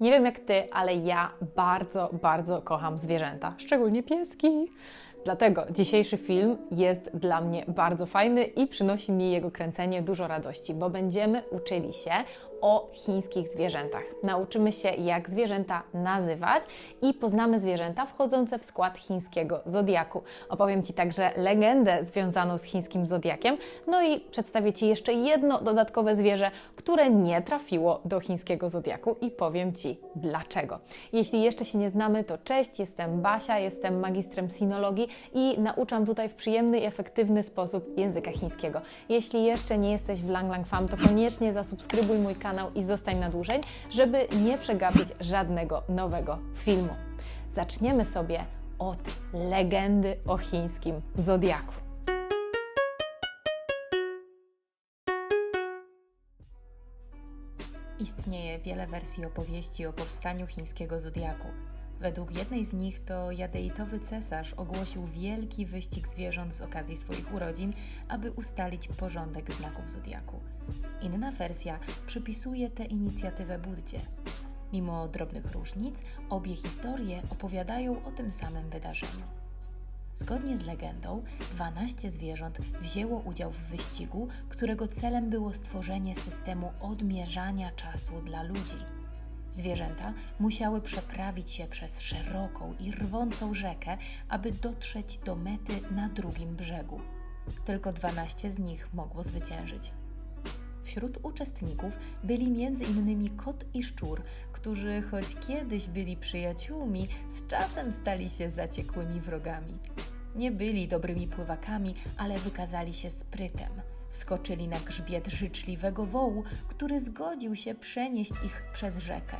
Nie wiem jak ty, ale ja bardzo, bardzo kocham zwierzęta, szczególnie pieski. Dlatego dzisiejszy film jest dla mnie bardzo fajny i przynosi mi jego kręcenie dużo radości, bo będziemy uczyli się o chińskich zwierzętach. Nauczymy się, jak zwierzęta nazywać i poznamy zwierzęta wchodzące w skład chińskiego zodiaku. Opowiem Ci także legendę związaną z chińskim zodiakiem, no i przedstawię Ci jeszcze jedno dodatkowe zwierzę, które nie trafiło do chińskiego zodiaku i powiem Ci dlaczego. Jeśli jeszcze się nie znamy, to cześć, jestem Basia, jestem magistrem sinologii i nauczam tutaj w przyjemny i efektywny sposób języka chińskiego. Jeśli jeszcze nie jesteś w Lang Lang Fam, to koniecznie zasubskrybuj mój kanał i zostań na dłużej, żeby nie przegapić żadnego nowego filmu. Zaczniemy sobie od legendy o chińskim zodiaku. Istnieje wiele wersji opowieści o powstaniu chińskiego zodiaku. Według jednej z nich to jadeitowy cesarz ogłosił wielki wyścig zwierząt z okazji swoich urodzin, aby ustalić porządek znaków zodiaku. Inna wersja przypisuje tę inicjatywę Buddzie. Mimo drobnych różnic, obie historie opowiadają o tym samym wydarzeniu. Zgodnie z legendą, 12 zwierząt wzięło udział w wyścigu, którego celem było stworzenie systemu odmierzania czasu dla ludzi. Zwierzęta musiały przeprawić się przez szeroką i rwącą rzekę, aby dotrzeć do mety na drugim brzegu. Tylko 12 z nich mogło zwyciężyć. Wśród uczestników byli m.in. kot i szczur, którzy choć kiedyś byli przyjaciółmi, z czasem stali się zaciekłymi wrogami. Nie byli dobrymi pływakami, ale wykazali się sprytem. Wskoczyli na grzbiet życzliwego wołu, który zgodził się przenieść ich przez rzekę.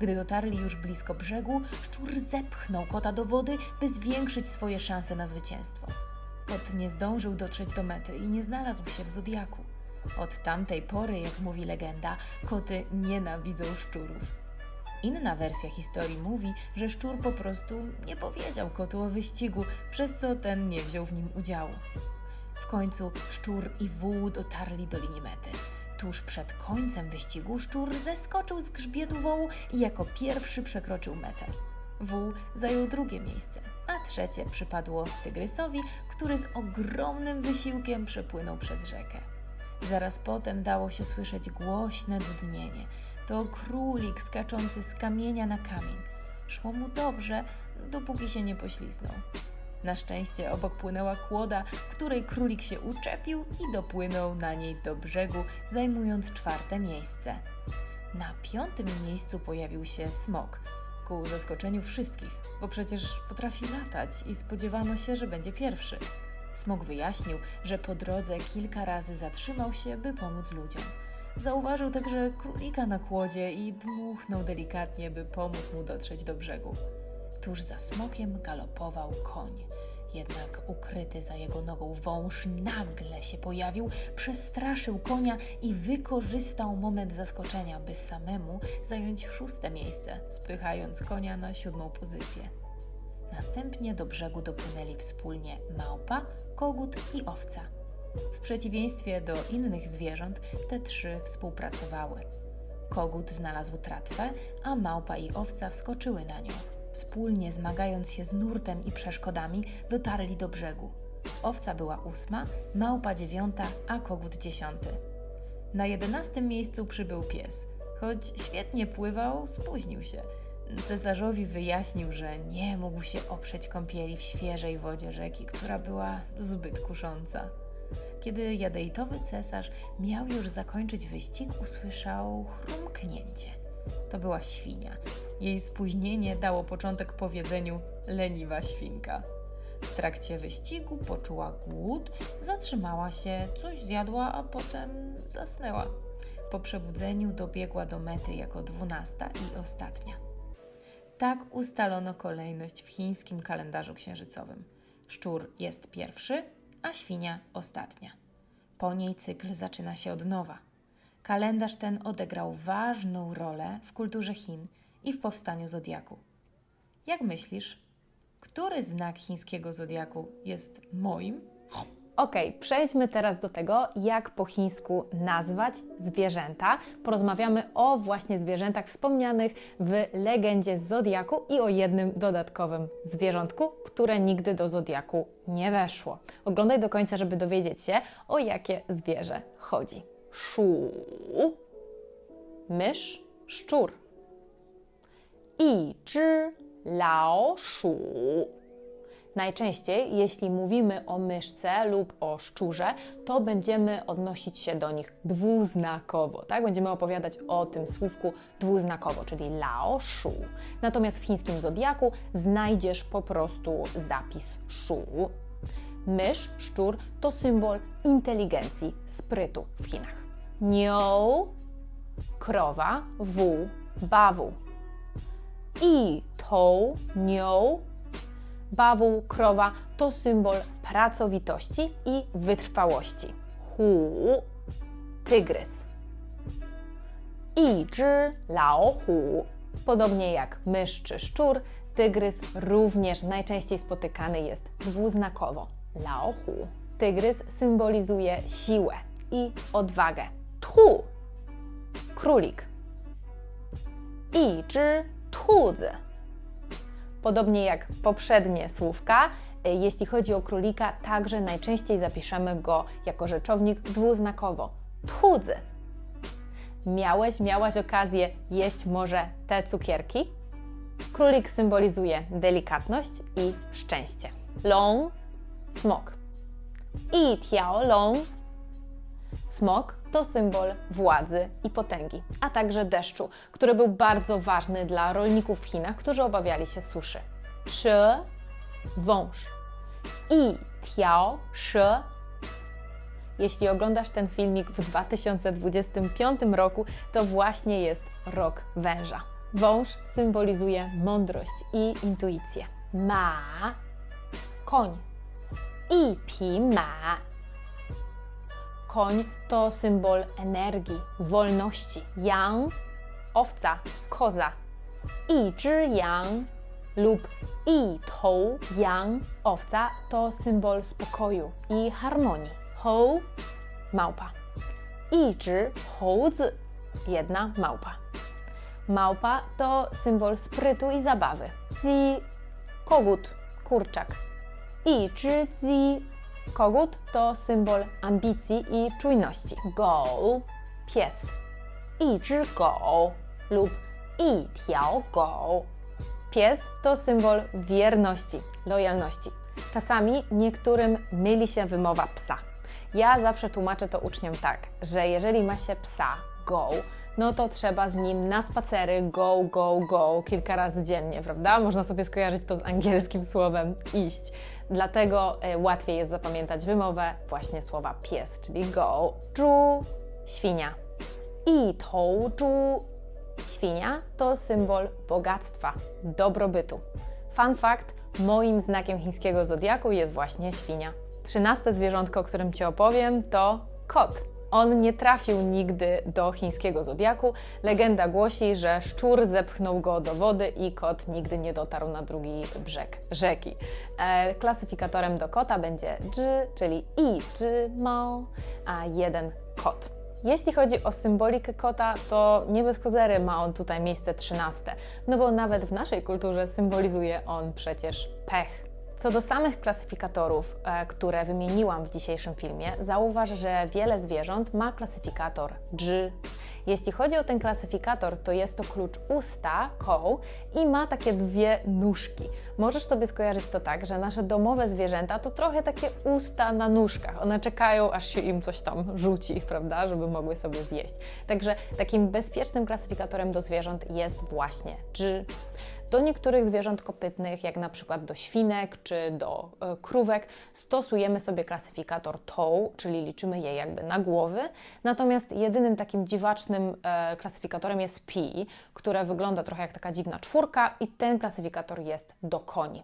Gdy dotarli już blisko brzegu, szczur zepchnął kota do wody, by zwiększyć swoje szanse na zwycięstwo. Kot nie zdążył dotrzeć do mety i nie znalazł się w zodiaku. Od tamtej pory, jak mówi legenda, koty nienawidzą szczurów. Inna wersja historii mówi, że szczur po prostu nie powiedział kotu o wyścigu, przez co ten nie wziął w nim udziału. Końcu szczur i wół dotarli do linii mety. Tuż przed końcem wyścigu szczur zeskoczył z grzbietu wołu i jako pierwszy przekroczył metę. Wół zajął drugie miejsce, a trzecie przypadło tygrysowi, który z ogromnym wysiłkiem przepłynął przez rzekę. Zaraz potem dało się słyszeć głośne dudnienie. To królik skaczący z kamienia na kamień. Szło mu dobrze, dopóki się nie pośliznął. Na szczęście obok płynęła kłoda, której królik się uczepił i dopłynął na niej do brzegu, zajmując czwarte miejsce. Na piątym miejscu pojawił się smok, ku zaskoczeniu wszystkich, bo przecież potrafi latać i spodziewano się, że będzie pierwszy. Smok wyjaśnił, że po drodze kilka razy zatrzymał się, by pomóc ludziom. Zauważył także królika na kłodzie i dmuchnął delikatnie, by pomóc mu dotrzeć do brzegu. Tuż za smokiem galopował koń. Jednak ukryty za jego nogą wąż nagle się pojawił, przestraszył konia i wykorzystał moment zaskoczenia, by samemu zająć szóste miejsce, spychając konia na siódmą pozycję. Następnie do brzegu dopłynęli wspólnie małpa, kogut i owca. W przeciwieństwie do innych zwierząt, te trzy współpracowały. Kogut znalazł tratwę, a małpa i owca wskoczyły na nią. Wspólnie zmagając się z nurtem i przeszkodami, dotarli do brzegu. Owca była ósma, małpa dziewiąta, a kogut dziesiąty. Na jedenastym miejscu przybył pies. Choć świetnie pływał, spóźnił się. Cesarzowi wyjaśnił, że nie mógł się oprzeć kąpieli w świeżej wodzie rzeki, która była zbyt kusząca. Kiedy jadeitowy cesarz miał już zakończyć wyścig, usłyszał chrumknięcie. To była świnia. Jej spóźnienie dało początek powiedzeniu leniwa świnka. W trakcie wyścigu poczuła głód, zatrzymała się, coś zjadła, a potem zasnęła. Po przebudzeniu dobiegła do mety jako dwunasta i ostatnia. Tak ustalono kolejność w chińskim kalendarzu księżycowym. Szczur jest pierwszy, a świnia ostatnia. Po niej cykl zaczyna się od nowa. Kalendarz ten odegrał ważną rolę w kulturze Chin i w powstaniu zodiaku. Jak myślisz, który znak chińskiego zodiaku jest moim Ok, przejdźmy teraz do tego, jak po chińsku nazwać zwierzęta. Porozmawiamy o właśnie zwierzętach wspomnianych w legendzie Zodiaku i o jednym dodatkowym zwierzątku, które nigdy do Zodiaku nie weszło. Oglądaj do końca, żeby dowiedzieć się, o jakie zwierzę chodzi. Szu, mysz, szczur. I zhi lao szu. Najczęściej, jeśli mówimy o myszce lub o szczurze, to będziemy odnosić się do nich dwuznakowo, tak? Będziemy opowiadać o tym słówku dwuznakowo, czyli lao shu. Natomiast w chińskim zodiaku znajdziesz po prostu zapis shu. Mysz, szczur to symbol inteligencji, sprytu w Chinach. Nią, krowa, wół, bawu. I tą, nią, Bawół, krowa to symbol pracowitości i wytrwałości. Hu, tygrys. I zhi lao hu. Podobnie jak mysz czy szczur, tygrys również najczęściej spotykany jest dwuznakowo. Lao hu. Tygrys symbolizuje siłę i odwagę. Tu, królik. I tuzy. Podobnie jak poprzednie słówka, y, jeśli chodzi o królika, także najczęściej zapiszemy go jako rzeczownik dwuznakowo. Tudzy. Miałeś, miałaś okazję jeść może te cukierki? Królik symbolizuje delikatność i szczęście. Long, smok. I tiao long. Smok to symbol władzy i potęgi, a także deszczu, który był bardzo ważny dla rolników w Chinach, którzy obawiali się suszy. Shi, wąż. I tiao shi. Jeśli oglądasz ten filmik w 2025 roku, to właśnie jest rok węża. Wąż symbolizuje mądrość i intuicję. Ma, koń. I pi ma, Koń to symbol energii, wolności. Yang, owca, koza. I zhi yang lub i tou yang, owca, to symbol spokoju i harmonii. Hou, małpa. I zhi hołzy, jedna małpa. Małpa to symbol sprytu i zabawy. Zi, kogut, kurczak. I zhi Kogut to symbol ambicji i czujności. Go, pies. I zhi go lub i tiao go. Pies to symbol wierności, lojalności. Czasami niektórym myli się wymowa psa. Ja zawsze tłumaczę to uczniom tak, że jeżeli ma się psa, go, no to trzeba z nim na spacery go, go, go kilka razy dziennie, prawda? Można sobie skojarzyć to z angielskim słowem iść. Dlatego e, łatwiej jest zapamiętać wymowę właśnie słowa pies, czyli go. Zhu, świnia. I tou zhu, świnia to symbol bogactwa, dobrobytu. Fun fact, moim znakiem chińskiego zodiaku jest właśnie świnia. Trzynaste zwierzątko, o którym Ci opowiem, to kot. On nie trafił nigdy do chińskiego zodiaku. Legenda głosi, że szczur zepchnął go do wody i kot nigdy nie dotarł na drugi brzeg rzeki. E, klasyfikatorem do kota będzie zhi, czyli i zhi mao, a jeden kot. Jeśli chodzi o symbolikę kota, to nie bez kozery ma on tutaj miejsce 13, no bo nawet w naszej kulturze symbolizuje on przecież pech. Co do samych klasyfikatorów, e, które wymieniłam w dzisiejszym filmie, zauważ, że wiele zwierząt ma klasyfikator G. Jeśli chodzi o ten klasyfikator, to jest to klucz usta, koł i ma takie dwie nóżki. Możesz sobie skojarzyć to tak, że nasze domowe zwierzęta to trochę takie usta na nóżkach. One czekają, aż się im coś tam rzuci, prawda, żeby mogły sobie zjeść. Także takim bezpiecznym klasyfikatorem do zwierząt jest właśnie G. Do niektórych zwierząt kopytnych, jak na przykład do świnek czy do e, krówek, stosujemy sobie klasyfikator TOW, czyli liczymy je jakby na głowy. Natomiast jedynym takim dziwacznym e, klasyfikatorem jest P, które wygląda trochę jak taka dziwna czwórka i ten klasyfikator jest do koni.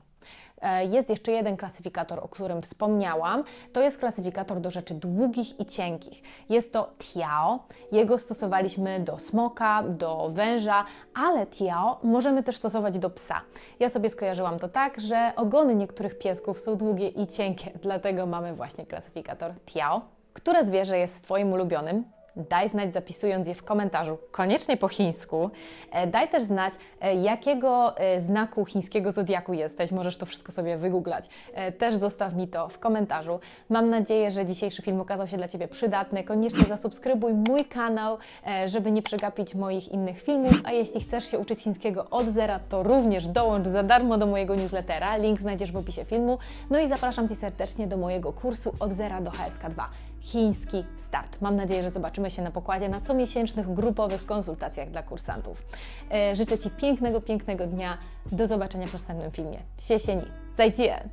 E, Jest jeszcze jeden klasyfikator, o którym wspomniałam. To jest klasyfikator do rzeczy długich i cienkich. Jest to tiao. Jego stosowaliśmy do smoka, do węża, ale tiao możemy też stosować do psa. Ja sobie skojarzyłam to tak, że ogony niektórych piesków są długie i cienkie, dlatego mamy właśnie klasyfikator tiao. Które zwierzę jest Twoim ulubionym? Daj znać zapisując je w komentarzu, koniecznie po chińsku. E, Daj też znać, e, jakiego e, znaku chińskiego zodiaku jesteś. Możesz to wszystko sobie wygooglać. Też zostaw mi to w komentarzu. Mam nadzieję, że dzisiejszy film okazał się dla Ciebie przydatny. Koniecznie zasubskrybuj mój kanał, żeby nie przegapić moich innych filmów. A jeśli chcesz się uczyć chińskiego od zera, to również dołącz za darmo do mojego newslettera. Link znajdziesz w opisie filmu. No i zapraszam Cię serdecznie do mojego kursu od zera do HSK2 chiński start. Mam nadzieję, że zobaczymy się na pokładzie na comiesięcznych grupowych konsultacjach dla kursantów. E, życzę Ci pięknego, pięknego dnia. Do zobaczenia w następnym filmie. Siesieni. Zajdzie.